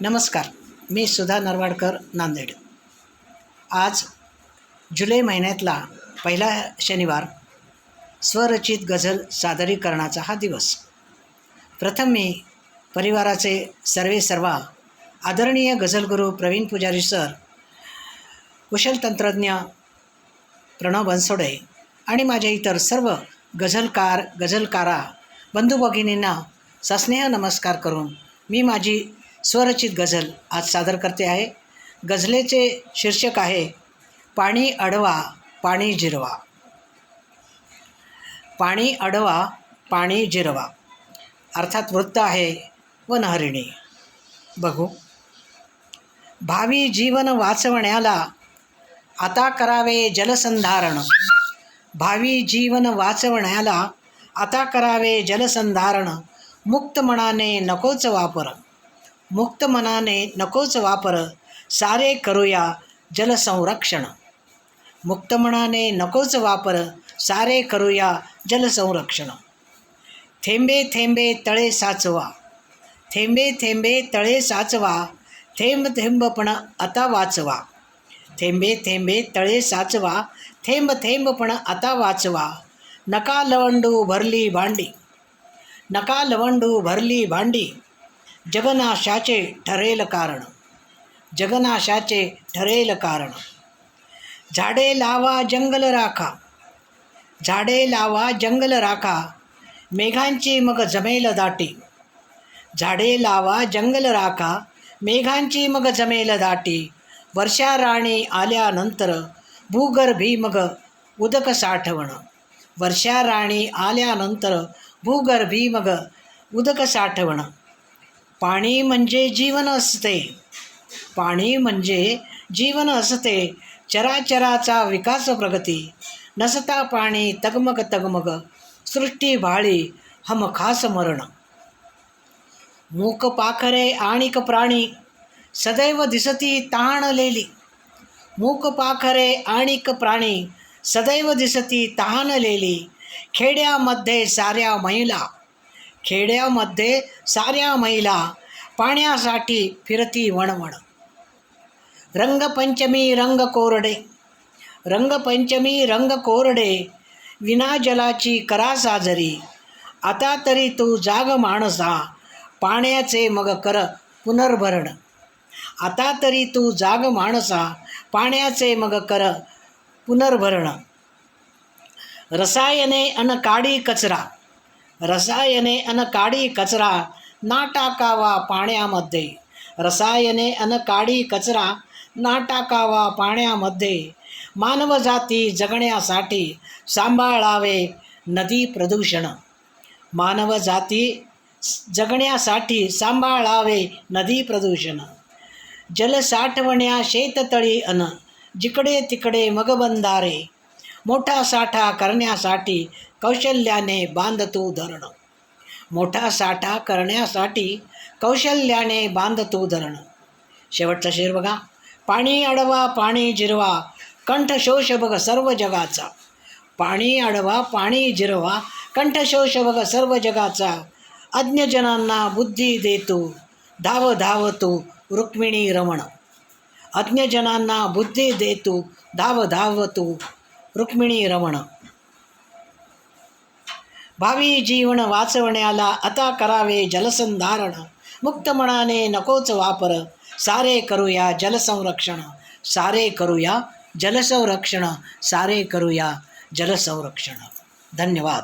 नमस्कार मी सुधा नरवाडकर नांदेड. आज जुलै महिन्यातला पहिला शनिवार स्वरचित गझल सादरीकरणाचा हा दिवस. प्रथम मी परिवाराचे सर्वे सर्वा आदरणीय गझलगुरू प्रवीण पुजारी सर कुशल तंत्रज्ञ प्रणव बनसोडे आणि माझ्या इतर सर्व गझलकार गझलकारा बंधू भगिनींना सस्नेह नमस्कार करून मी माझी स्वरचित गझल आज सादर करते आहे. गझलेचे शीर्षक आहे पाणी अडवा पाणी जिरवा. पाणी अडवा पाणी जिरवा. अर्थात वृत्त आहे वनहरिणी. बघू. भावी जीवन वाचवण्याला आता करावे जलसंधारण. भावी जीवन वाचवण्याला आता करावे जलसंधारण. मुक्त मनाने नकोच वापर. मुक्त मनाने नकोच वापर सारे करूया जलसंरक्षण मुक्त मनाने नकोच वापर सारे करूया जलसंरक्षण थेंबे थेंबे तळे साचवा थेंबे थेंबे तळे साचवा थेंब थेंबपण आता वाचवा थेंबे थेंबे तळे साचवा थेंब थेंबपण आता वाचवा नका लवंडू भरली भांडी नका लवंडू भरली भांडी जगनाशाचे ठरेल कारण. जगनाशाचे ठरेल कारण. झाडे लावा जंगल राखा. झाडे लावा जंगल राखा. मेघांची मग जमेल दाटी. झाडे लावा जंगल राखा. मेघांची मग जमेल दाटी. वर्षा राणी आल्यानंतर भूगर्भी मग उदक साठवण. वर्षा राणी आल्यानंतर भूगर्भी मग उदक साठवणं. पाणी म्हणजे जीवन असते. पाणी म्हणजे जीवन असते. चराचराचा विकास प्रगती. नसता पाणी तगमग तगमग. सृष्टी भाळी हम खास मरण. मूक पाखरे आणिक प्राणी. सदैव दिसती तहानलेली मूक पाखरे आणिक प्राणी. सदैव दिसती तहानलेली खेड्यामध्ये साऱ्या महिला खेड्यामध्ये साऱ्या महिला पाण्यासाठी फिरती वणवण. रंगपंचमी रंग कोरडे रंगपंचमी रंग कोरडे विना जलाची करा साजरी. आता तरी तू जाग माणसा. पाण्याचे मग कर पुनर्भरण. आता तरी तू जाग माणसा. पाण्याचे मग कर पुनर्भरण. रसायने अन काडी कचरा. रसायने अन काडी कचरा ना टाकावा पाण्यामध्ये. रसायने अन काडी कचरा ना टाकावा पाण्यामध्ये. मानवजाती जगण्यासाठी सांभाळावे नदी प्रदूषण. मानवजाती जगण्यासाठी सांभाळावे नदी प्रदूषण. जल साठवण्या शेततळी अन जिकडे तिकडे मगबंधारे. मोठा साठा करण्यासाठी कौशल्याने बांधतो धरण. मोठा साठा करण्यासाठी कौशल्याने बांधतो धरण. शेवटचा शेर बघा. पाणी अडवा पाणी जिरवा कंठशोष बघ सर्व जगाचा. पाणी अडवा पाणी जिरवा कंठशोष बघ सर्व जगाचा. अज्ञजनांना बुद्धी देतो धाव धावतो रुक्मिणी रमण. अज्ञजनांना बुद्धी देतो धाव धावतो रुक्मिणी रमण भावी जीवन वाचवण्याला आता करावे जलसंधारण मुक्त मनाने नकोच वापर सारे करूया जलसंरक्षण सारे करूया जलसंरक्षण सारे करूया जलसंरक्षण धन्यवाद